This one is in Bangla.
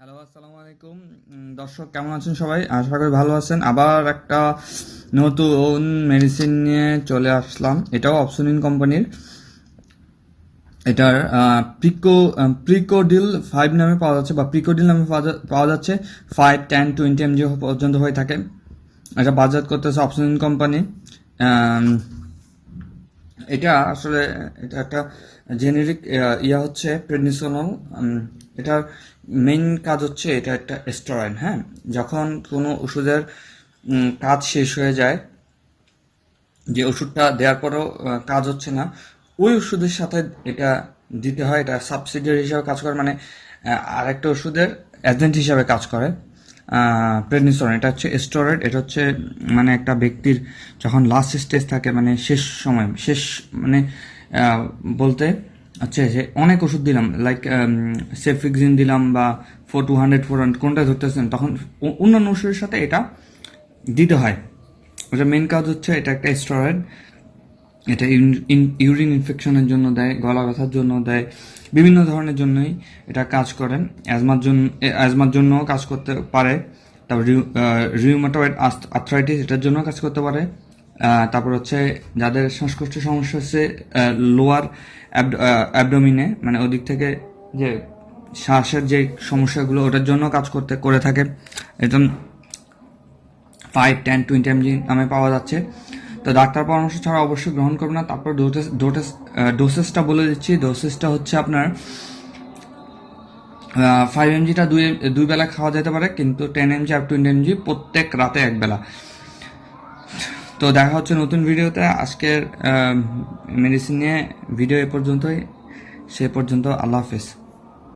হ্যালো আসসালামু আলাইকুম। দর্শক, কেমন আছেন সবাই? আশা করি ভালো আছেন। আবার একটা নতুন মেডিসিন নিয়ে চলে আসলাম। এটাও অপশনিন কোম্পানির এটার প্রিকো প্রিকোডিল ফাইভ নামে পাওয়া যাচ্ছে বা প্রিকোডিল নামে পাওয়া যাচ্ছে ফাইভ টেন টোয়েন্টি এমজি পর্যন্ত হয়ে থাকে। এটা বাজার করতেছে অপশনিন কোম্পানি এটা আসলে, এটা একটা জেনেরিক ইয়া হচ্ছে প্রেডনিসোনল এটার মেইন কাজ হচ্ছে এটা একটা স্টেরয়েড হ্যাঁ? যখন কোনো ওষুধের কাজ শেষ হয়ে যায়, যে ওষুধটা দেওয়ার পরও কাজ হচ্ছে না, ওই ওষুধের সাথে এটা দিতে হয়, এটা সাবসিডিয়ারি হিসাবে কাজ করে মানে আরেকটা ওষুধের এজেন্ট হিসাবে কাজ করে। প্রেডনিসন এটা হচ্ছে স্টোরেড এটা হচ্ছে মানে একটা ব্যক্তির যখন লাস্ট স্টেজ থাকে মানে শেষ সময়, শেষ মানে বলতে আচ্ছা যে অনেক ওষুধ দিলাম লাইক সেফিক্সিন দিলাম বা four two hundred four hundred কোনটা ধরতেছেন, তখন অন্যান্য ওষুধের সাথে এটা দিতে হয়। ওটা মেন কাজ হচ্ছে এটা একটা স্টেরয়েড এটা ইউরিন ইনফেকশনের জন্য দেয়, গলা ব্যথার জন্য দেয়, বিভিন্ন ধরনের জন্যই এটা কাজ করে। অ্যাজমার জন্য অ্যাজমার জন্য কাজ করতে পারে। তারপর রিউমাটয়েড আর্থ্রাইটিস এটার জন্য কাজ করতে পারে। তারপর হচ্ছে যাদের শ্বাসকষ্টের সমস্যা হচ্ছে লোয়ার অ্যাবডোমিনে মানে ওদিক থেকে যে শ্বাসের যে সমস্যাগুলো, ওটার জন্য কাজ করতে, করে থাকে। এটা ফাইভ টেন টোয়েন্টি এমজি নামে পাওয়া যাচ্ছে। তো ডাক্তার পরামর্শ ছাড়া অবশ্যই গ্রহণ করবেন না। তারপর ডোটেস ডোসেসটা বলে দিচ্ছি। ডোসেসটা হচ্ছে আপনার ফাইভ এমজিটা দুই দুই বেলা খাওয়া যেতে পারে, কিন্তু টেন এমজি আর টোয়েন্টি এমজি প্রত্যেক রাতে এক বেলা। তো দেখা হচ্ছে নতুন ভিডিওতে। আজকের মেডিসিন নিয়ে ভিডিও এ পর্যন্তই। সে পর্যন্ত আল্লাহ হাফেজ।